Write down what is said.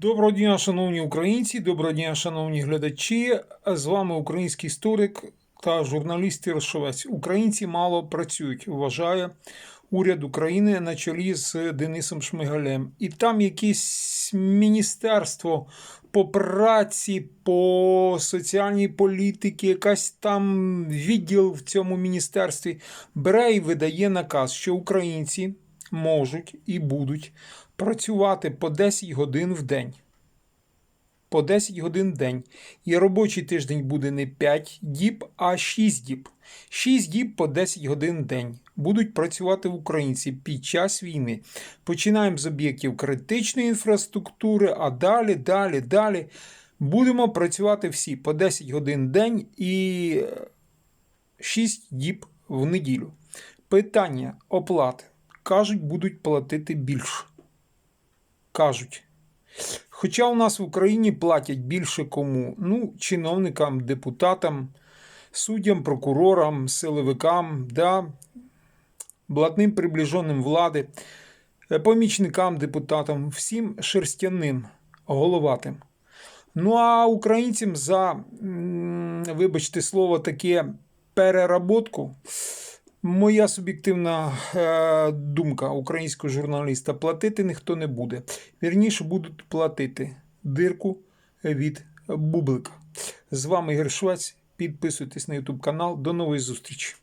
Доброго дня, шановні українці, доброго дня, шановні глядачі. З вами український історик та журналіст Іршовець. Українці мало працюють, вважає уряд України на чолі з Денисом Шмигалем. І там якесь міністерство по праці, по соціальній політиці, якась там відділ в цьому міністерстві бере і видає наказ, що українці можуть і будуть працювати по 10 годин в день. По 10 годин в день. І робочий тиждень буде не 5 діб, а 6 діб. 6 діб по 10 годин в день будуть працювати українці під час війни. Починаємо з об'єктів критичної інфраструктури, а далі, далі, далі. Будемо працювати всі по 10 годин в день і 6 діб в неділю. Питання оплати. Кажуть, будуть платити більше. Кажуть. Хоча у нас в Україні платять більше кому? Ну, чиновникам, депутатам, суддям, прокурорам, силовикам, да, блатним приближеним влади, е, помічникам, депутатам, всім шерстяним, головатим. Ну а українцям за, вибачте слово, таке переработку. Моя суб'єктивна е, думка українського журналіста: платити ніхто не буде. Вірніше будуть платити дирку від бублика. З вами Ігор Швець. Підписуйтесь на YouTube канал. До нової зустрічі!